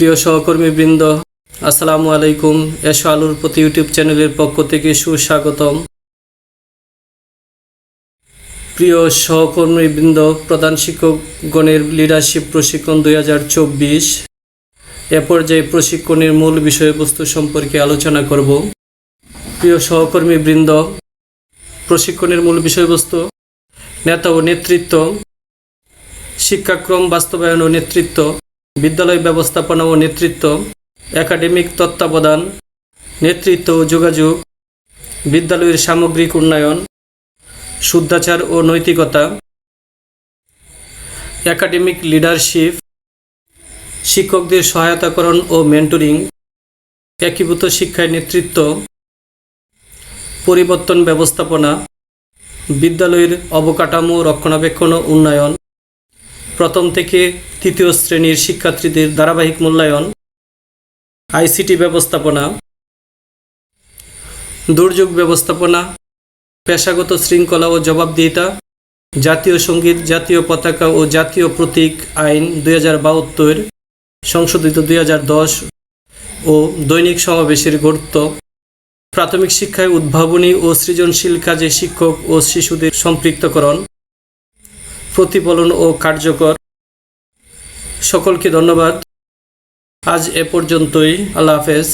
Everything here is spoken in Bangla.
প্রিয় সহকর্মীবৃন্দ, আসসালামু আলাইকুম। এসো আলুর প্রতি ইউটিউব চ্যানেলের পক্ষ থেকে সুস্বাগতম। প্রিয় সহকর্মীবৃন্দ, প্রধান শিক্ষকগণের লিডারশিপ প্রশিক্ষণ দুই হাজার চব্বিশ। এ পর্যায়ে প্রশিক্ষণের মূল বিষয়বস্তু সম্পর্কে আলোচনা করব। প্রিয় সহকর্মীবৃন্দ, প্রশিক্ষণের মূল বিষয়বস্তু, নেতা ও নেতৃত্ব, শিক্ষাক্রম বাস্তবায়ন ও নেতৃত্ব বিদ্যালয় ব্যবস্থাপনা ও নেতৃত্ব, একাডেমিক তত্ত্বাবধান, নেতৃত্ব ও যোগাযোগ, বিদ্যালয়ের সামগ্রিক উন্নয়ন, শুদ্ধাচার ও নৈতিকতা, একাডেমিক লিডারশিপ, শিক্ষকদের সহায়তাকরণ ও মেন্টরিং, একীভূত শিক্ষায় নেতৃত্ব, পরিবর্তন ব্যবস্থাপনা, বিদ্যালয়ের অবকাঠামো রক্ষণাবেক্ষণ ও উন্নয়ন প্রথম থেকে তৃতীয় শ্রেণির শিক্ষার্থীদের ধারাবাহিক মূল্যায়ন, আইসিটি ব্যবস্থাপনা, দুর্যোগ ব্যবস্থাপনা, পেশাগত শৃঙ্খলা ও জবাবদিহিতা, জাতীয় সংগীত, জাতীয় পতাকা ও জাতীয় প্রতীক আইন দুই হাজার বাহাত্তর, সংশোধিত দুই হাজার দশ ও দৈনিক সমাবেশের গুরুত্ব, প্রাথমিক শিক্ষায় উদ্ভাবনী ও সৃজনশীল কাজে শিক্ষক ও শিশুদের সম্পৃক্তকরণ প্রতিফলন ও কার্যকর। সকলকে ধন্যবাদ। আজ এ পর্যন্তই। আল্লাহ হাফেজ।